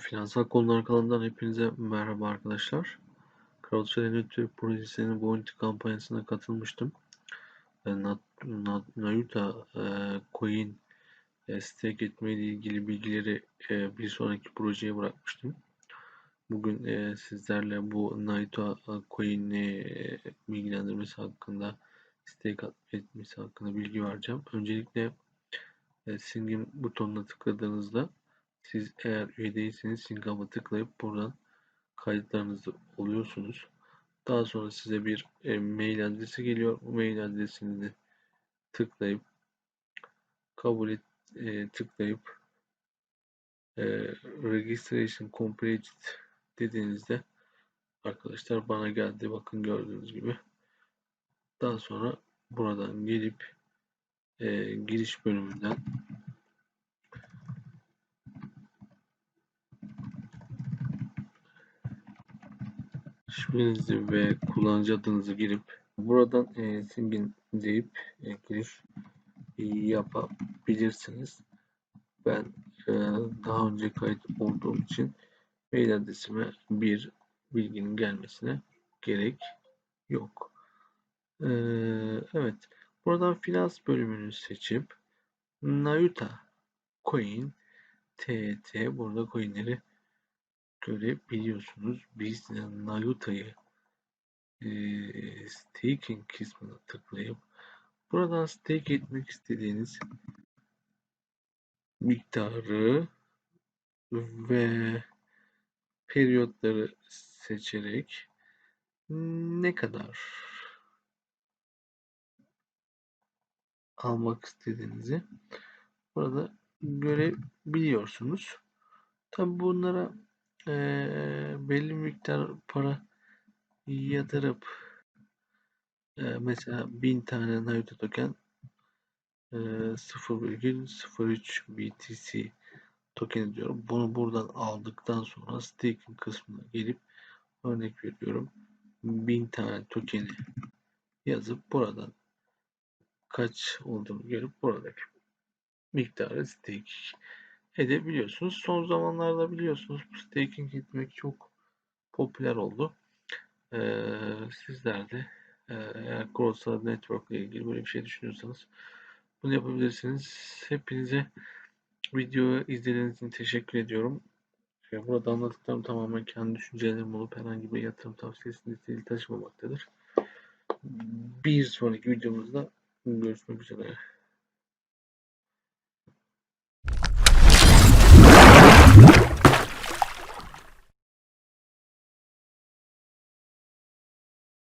Finansal konular kanalından hepinize merhaba arkadaşlar. Crowdfunding Türk projesinin Bounty kampanyasına katılmıştım. E, Nayuta e, coin e, stake etme ile ilgili bilgileri e, bir sonraki projeye bırakmıştım. Bugün e, sizlerle bu Nayuta coin e, bilgilendirmesi hakkında stake etmesi hakkında bilgi vereceğim. Öncelikle e, Singin butonuna tıkladığınızda siz eğer üye değilseniz Singap'a tıklayıp buradan kayıtlarınızı oluyorsunuz. Daha sonra size bir e, mail adresi geliyor. Bu mail adresini tıklayıp kabul et e, tıklayıp e, registration completed dediğinizde arkadaşlar bana geldi. Bakın gördüğünüz gibi. Daha sonra buradan gelip e, giriş bölümünden isminizi ve kullanıcı adınızı girip buradan e, Singin deyip e, giriş yapabilirsiniz. Ben e, daha önce kayıt olduğum için mail adresime bir bilginin gelmesine gerek yok. E, evet. Buradan finans bölümünü seçip Nayuta Coin TT burada coinleri görebiliyorsunuz. Biz Nayuta'yı e, staking kısmına tıklayıp buradan stake etmek istediğiniz miktarı ve periyotları seçerek ne kadar almak istediğinizi burada görebiliyorsunuz. Tabi bunlara e, belli miktar para yatırıp e, mesela 1000 tane Naruto token e, 0,03 BTC token diyorum. Bunu buradan aldıktan sonra staking kısmına gelip örnek veriyorum 1000 tane tokeni yazıp buradan kaç olduğunu görüp buradaki miktarı stake edebiliyorsunuz. Son zamanlarda biliyorsunuz bu staking etmek çok popüler oldu. Ee, sizler de eğer Crossroad Network ile ilgili böyle bir şey düşünüyorsanız bunu yapabilirsiniz. Hepinize videoyu izlediğiniz için teşekkür ediyorum. Burada anlattıklarım tamamen kendi düşüncelerim olup herhangi bir yatırım tavsiyesini değil taşımamaktadır. Bir sonraki videomuzda görüşmek üzere.